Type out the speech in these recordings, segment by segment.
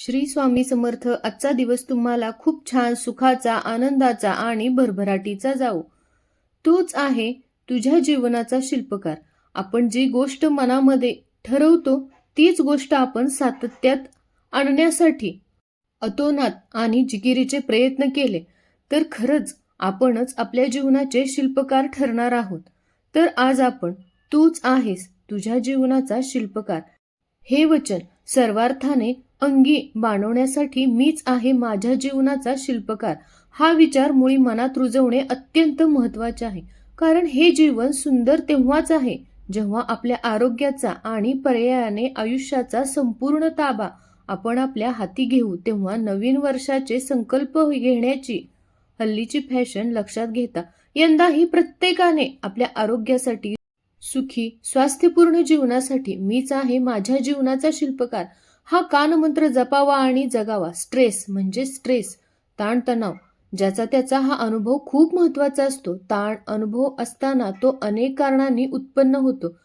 श्री स्वामी समर्थ आजचा दिवस तुम्हाला खूप छान सुखाचा आनंदाचा आणि भरभराटीचा जाओ तूच आहे तुझ्या जीवनाचा शिल्पकार. आपण जी गोष्ट मनामध्ये ठरवतो तीच गोष्ट आपण सातत्यात आणण्यासाठी अतोनात आणि जिकिरीचे प्रयत्न केले तर खरंच आपणच आपल्या जीवनाचे शिल्पकार ठरणार आहोत. तर आज आपण तूच आहेस तुझ्या जीवनाचा शिल्पकार. हे वचन सर्वार्थाने अंगी बाणवण्यासाठी मीच आहे माझ्या जीवनाचा शिल्पकार. हा विचार मुळी मनात रुजवणे अत्यंत महत्त्वाचे आहे. कारण हे जीवन सुंदर तेव्हाच आहे जेव्हा आपल्या आरोग्याचा आणि पर्यायाने आयुष्याचा संपूर्ण ताबा आपण आपल्या हाती घेऊ तेव्हा नवीन वर्षाचे संकल्प घेण्याची हल्लीची फॅशन लक्षात घेता यंदाही प्रत्येकाने आपल्या आरोग्यासाठी सुखी स्वास्थ्यपूर्ण जीवनासाठी मीच आहे माझ्या जीवनाचा शिल्पकार. हा कानमंत्र जपावा आणि जगावा. स्ट्रेस म्हणजे स्ट्रेस ताणतणाव. ज्याचा त्याचा हा अनुभव खूप महत्त्वाचा असतो. ताण अनुभव असताना तो अनेक कारणांनी उत्पन्न होतो.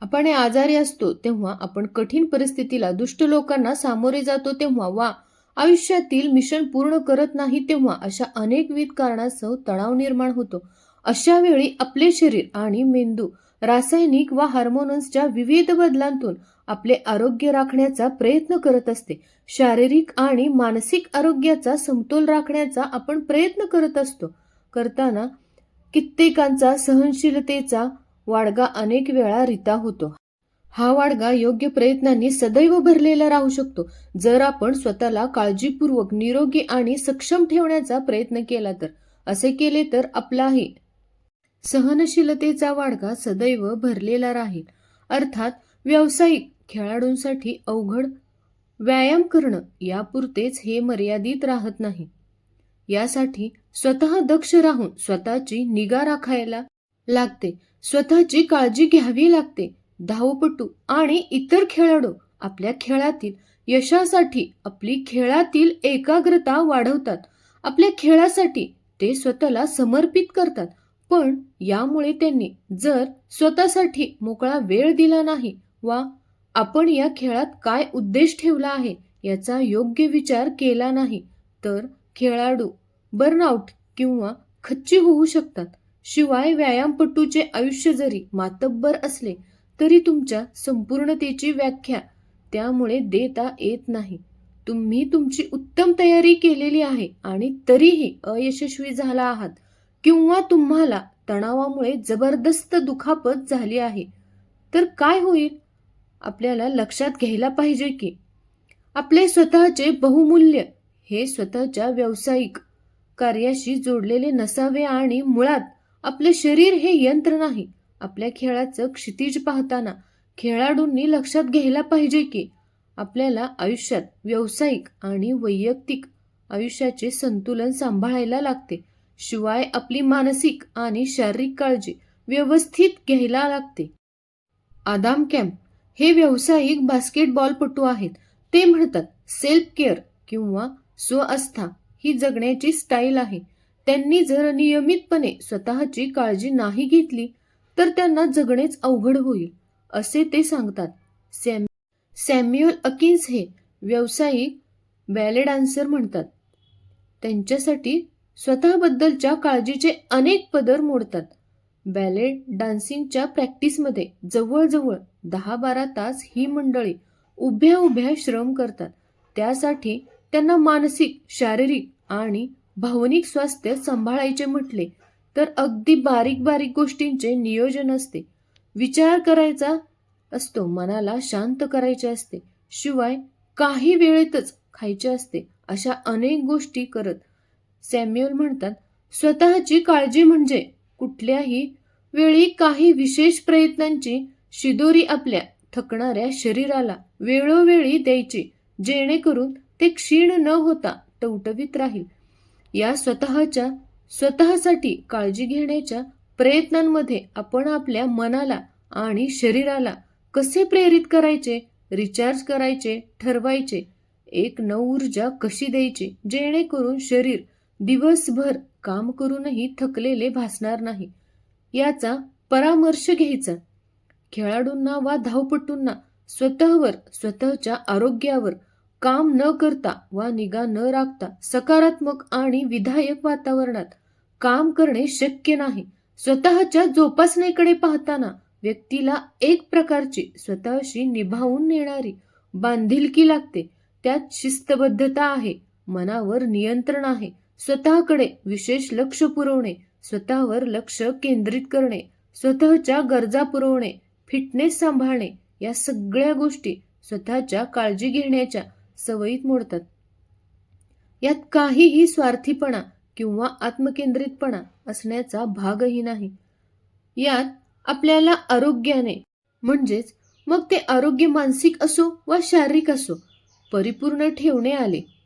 आपण आजारी असतो तेव्हा आपण कठीण परिस्थितीला दुष्ट लोकांना सामोरे जातो तेव्हा वा आयुष्यातील मिशन पूर्ण करत नाही तेव्हा अशा अनेकविध कारणासह तणाव निर्माण होतो. अशा वेळी आपले शरीर आणि मेंदू रासायनिक व हार्मोन्सच्या विविध बदलांतून आपले आरोग्य राखण्याचा प्रयत्न करत असते. शारीरिक आणि मानसिक आरोग्याचा समतोल राखण्याचा आपण प्रयत्न करत असतो. करताना कित्येकांचा सहनशीलतेचा वाडगा अनेक वेळा रिता होतो. हा वाडगा योग्य प्रयत्नांनी सदैव भरलेला राहू शकतो. जर आपण स्वतःला काळजीपूर्वक निरोगी आणि सक्षम ठेवण्याचा प्रयत्न केला तर असे केले तर आपलाही सहनशीलतेचा वाडगा सदैव भरलेला राहील. अर्थात व्यावसायिक खेळाडूंसाठी अवघड व्यायाम करणं यापुरतेच हे मर्यादित राहत नाही. यासाठी स्वतः दक्ष राहून स्वतःची निगा राखायला लागते. स्वतःची काळजी घ्यावी लागते. धावपटू आणि इतर खेळाडू आपल्या खेळातील यशासाठी आपली खेळातील एकाग्रता वाढवतात. आपल्या खेळासाठी ते स्वतःला समर्पित करतात. पण यामुळे त्यांनी जर स्वतःसाठी मोकळा वेळ दिला नाही वा आपण या खेळात काय उद्देश ठेवला आहे याचा योग्य विचार केला नाही तर खेळाडू बर्नआउट किंवा खच्ची होऊ शकतात. शिवाय व्यायामपटूचे आयुष्य जरी मातब्बर असले तरी तुमच्या संपूर्णतेची व्याख्या त्यामुळे देता येत नाही. तुम्ही तुमची उत्तम तयारी केलेली आहे आणि तरीही अयशस्वी झाला आहात किंवा तुम्हाला तणावामुळे जबरदस्त दुखापत झाली आहे तर काय होईल? आपल्याला लक्षात घ्यायला पाहिजे की आपले स्वतःचे बहुमूल्य हे स्वतःच्या व्यावसायिक कार्याशी जोडलेले नसावे आणि मुळात आपले शरीर हे यंत्र नाही. आपल्या खेळाचं क्षितिज पाहताना खेळाडूंनी लक्षात घ्यायला पाहिजे की आपल्याला आयुष्यात व्यावसायिक आणि वैयक्तिक आयुष्याचे संतुलन सांभाळायला लागते. शिवाय आपली मानसिक आणि शारीरिक काळजी व्यवस्थित घ्यायला लागते. आदाम कॅम्प हे व्यावसायिक बास्केटबॉलपटू आहेत. ते म्हणतात सेल्फ केअर किंवा स्वअस्था ही जगण्याची स्टाईल आहे. त्यांनी जर नियमितपणे स्वतःची काळजी नाही घेतली तर त्यांना जगणेच अवघड होईल. असे ते सांगतात. सॅम सॅम्युअल अकिन्स हे व्यावसायिक बॅले डान्सर म्हणतात. त्यांच्यासाठी स्वतःबद्दलच्या काळजीचे अनेक पदर मोडतात. बॅले डान्सिंगच्या प्रॅक्टिसमध्ये जवळजवळ दहा बारा तास ही मंडळी उभ्या उभ्या श्रम करतात. त्यासाठी त्यांना मानसिक शारीरिक आणि भावनिक स्वास्थ्य सांभाळायचे म्हटले तर अगदी बारीक बारीक गोष्टींचे नियोजन असते. विचार करायचा असतो मनाला शांत करायचे असते शिवाय काही वेळेतच खायचे असते अशा अनेक गोष्टी करत. सॅम्युअल म्हणतात स्वतःची काळजी म्हणजे कुठल्याही वेळी काही विशेष प्रयत्नांची शिदोरी आपल्या थकणाऱ्या शरीराला वेळोवेळी द्यायची जेणेकरून ते क्षीण न होता टवटवीत राहील. या स्वतःच्या स्वतःसाठी काळजी घेण्याच्या प्रयत्नांमध्ये आपण आपल्या मनाला आणि शरीराला कसे प्रेरित करायचे रिचार्ज करायचे ठरवायचे? एक नवऊर्जा कशी द्यायची जेणेकरून शरीर दिवसभर काम करूनही थकलेले भासणार नाही. याचा परामर्श घ्यायचा. खेळाडूंना वा धावपटूंना स्वतःवर स्वतःच्या आरोग्यावर काम न करता वा निगा न राखता सकारात्मक आणि विधायक वातावरणात काम करणे शक्य नाही. स्वतःच्या जोपासनेकडे पाहताना व्यक्तीला एक प्रकारची स्वतःशी निभावून नेणारी बांधिलकी लागते. त्यात शिस्तबद्धता आहे. मनावर नियंत्रण आहे. स्वतःकडे विशेष लक्ष पुरवणे स्वतःवर लक्ष केंद्रित करणे स्वतःच्या गरजा पुरवणे फिटनेस सांभाळणे या सगळ्या गोष्टी स्वतःच्या काळजी घेण्याच्या सवयीत मोडतात. यात काहीही स्वार्थीपणा किंवा आत्मकेंद्रितपणा असण्याचा भागही नाही. यात आपल्याला आरोग्याने म्हणजेच मग ते आरोग्य मानसिक असो वा शारीरिक असो परिपूर्ण ठेवणे आले.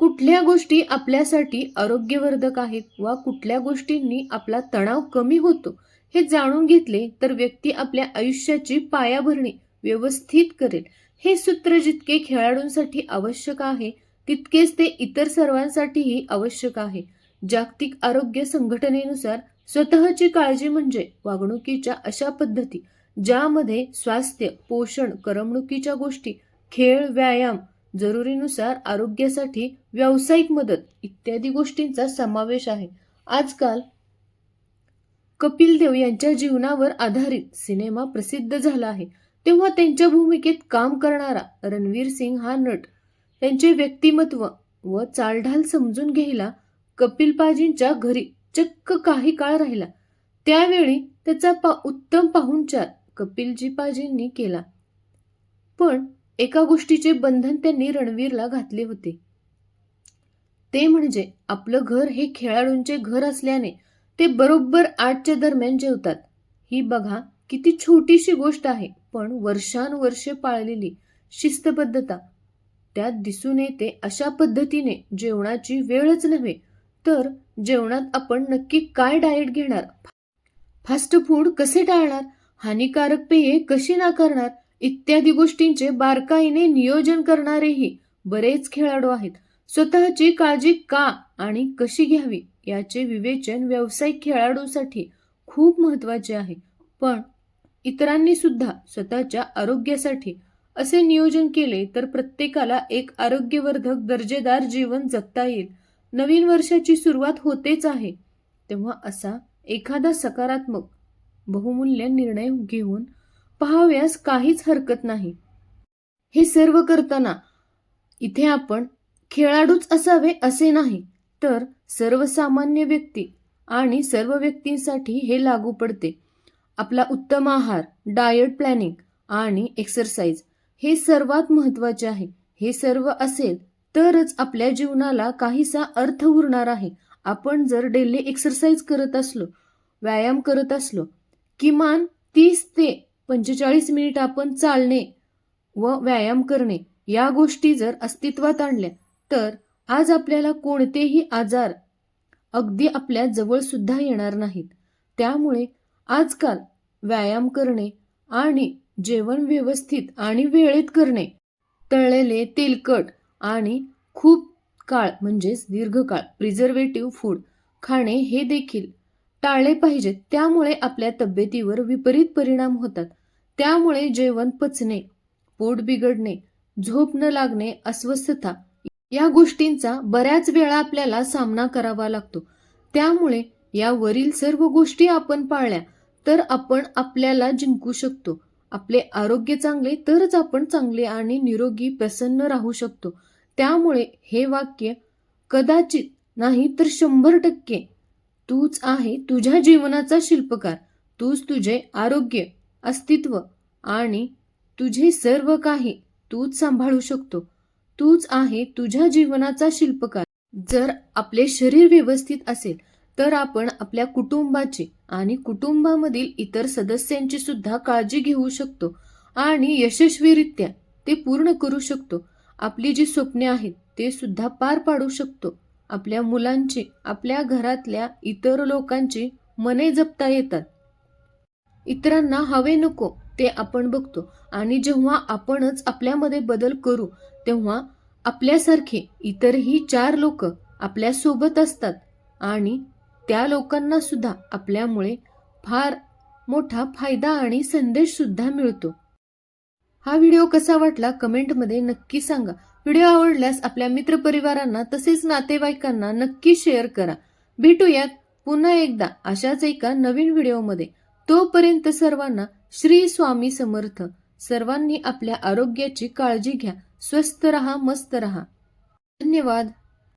कुठल्या गोष्टी आपल्यासाठी आरोग्यवर्धक आहेत वा कुठल्या गोष्टींनी आपला तणाव कमी होतो हे जाणून घेतले तर व्यक्ती आपल्या आयुष्याची पायाभरणी व्यवस्थित करेल. हे सूत्र जितके खेळाडूंसाठी आवश्यक आहे तितकेच ते इतर सर्वांसाठीही आवश्यक आहे. जागतिक आरोग्य संघटनेनुसार स्वतःची काळजी म्हणजे वागणुकीच्या अशा पद्धती ज्यामध्ये स्वास्थ्य पोषण करमणुकीच्या गोष्टी खेळ व्यायाम जरुरीनुसार आरोग्यासाठी व्यावसायिक मदत इत्यादी गोष्टींचा समावेश आहे. आजकाल कपिल देव यांच्या जीवनावर आधारित सिनेमा प्रसिद्ध झाला आहे. तेव्हा त्यांच्या भूमिकेत काम करणारा रणवीर सिंग हा नट. त्यांचे व्यक्तिमत्व व चालढाल समजून घ्यायला कपिल पाजींच्या घरी चक्क काही काळ राहिला. त्यावेळी त्याचा पा उत्तम पाहुणचार कपिलजी पाजींनी केला. पण एका गोष्टीचे बंधन त्यांनी रणवीरला घातले होते. ते म्हणजे आपलं घर हे खेळाडूंचे घर असल्याने ते बरोबर आठच्या दरम्यान जेवतात. ही बघा किती छोटीशी गोष्ट आहे पण वर्षानुवर्षे पाळलेली शिस्तबद्धता. त्यात दिसून येते अशा पद्धतीने जेवणाची वेळच नव्हे तर जेवणात आपण नक्की काय डाएट घेणार? फास्ट फूड कसे टाळणार? हानिकारक पेये कशी नाकारणार? इत्यादी गोष्टींचे बारकाईने नियोजन करणारेही बरेच खेळाडू आहेत. स्वतःची काळजी का आणि कशी घ्यावी याचे विवेचन व्यावसायिक खेळाडूंसाठी खूप महत्त्वाचे आहे. पण इतरांनी सुद्धा स्वतःच्या आरोग्यासाठी असे नियोजन केले तर प्रत्येकाला एक आरोग्यवर्धक दर्जेदार जीवन जगता येईल. नवीन वर्षाची सुरुवात होतेच आहे. तेव्हा असा एखादा सकारात्मक बहुमूल्य निर्णय घेऊन पहाव्यास काहीच हरकत नाही. हे सर्व करताना इथे आपण खेळाडूच असावे असे नाही तर सर्वसामान्य व्यक्ती आणि सर्व व्यक्तींसाठी हे लागू पडते. आपला उत्तम आहार डायट प्लॅनिंग आणि एक्सरसाइज हे सर्वात महत्त्वाचे आहे. हे सर्व असेल तरच आपल्या जीवनाला काहीसा अर्थ उरणार आहे. आपण जर डेली एक्सरसाइज करत असलो व्यायाम करत असलो किमान तीस ते पंचेचाळीस मिनिट आपण चालणे व व्यायाम करणे या गोष्टी जर अस्तित्वात आणल्या तर आज आपल्याला कोणतेही आजार अगदी आपल्या जवळ सुद्धा येणार नाहीत. त्यामुळे आजकाल व्यायाम करणे आणि जेवण व्यवस्थित आणि वेळेत करणे तळलेले तेलकट आणि खूप काळ म्हणजेच दीर्घकाळ प्रिझर्वेटिव्ह फूड खाणे हे देखील टाळले पाहिजेत. त्यामुळे आपल्या तब्येतीवर विपरीत परिणाम होतात. त्यामुळे जेवण पचणे पोट बिघडणे झोप न लागणे अस्वस्थता या गोष्टींचा बऱ्याच वेळा आपल्याला सामना करावा लागतो. त्यामुळे या वरील सर्व गोष्टी आपण पाळल्या तर आपण आपल्याला जिंकू शकतो. आपले आरोग्य चांगले तरच आपण चांगले आणि निरोगी प्रसन्न राहू शकतो. त्यामुळे हे वाक्य कदाचित नाही तर शंभर टक्के. तूच आहे तुझ्या जीवनाचा शिल्पकार. तूच तुझे आरोग्य. अस्तित्व आणि तुझे सर्व काही तूच सांभाळू शकतो. तूच आहे तुझ्या जीवनाचा शिल्पकार. जर आपले शरीर व्यवस्थित असेल तर आपण आपल्या कुटुंबाची आणि कुटुंबामधील इतर सदस्यांची सुद्धा काळजी घेऊ शकतो आणि यशस्वीरित्या ते पूर्ण करू शकतो. आपली जी स्वप्ने आहेत ते सुद्धा पार पाडू शकतो. आपल्या मुलांची आपल्या घरातल्या इतर लोकांची मने जपता येतात. इतरांना हवे नको ते आपण बघतो. आणि जेव्हा आपणच आपल्यामध्ये बदल करू तेव्हा आपल्यासारखे इतरही चार लोक आपल्यासोबत असतात. आणि त्या लोकांना सुद्धा आपल्यामुळे फार मोठा फायदा आणि संदेश सुद्धा मिळतो. हा व्हिडिओ कसा वाटला कमेंटमध्ये नक्की सांगा. व्हिडिओ आवडल्यास आपल्या मित्रपरिवारांना तसेच नातेवाईकांना नक्की शेअर करा. भेटूयात पुन्हा एकदा अशाच एका नवीन व्हिडिओमध्ये. तोपर्यंत सर्वांना श्री स्वामी समर्थ. सर्वांनी आपल्या आरोग्याची काळजी घ्या. स्वस्त रहा मस्त रहा. धन्यवाद.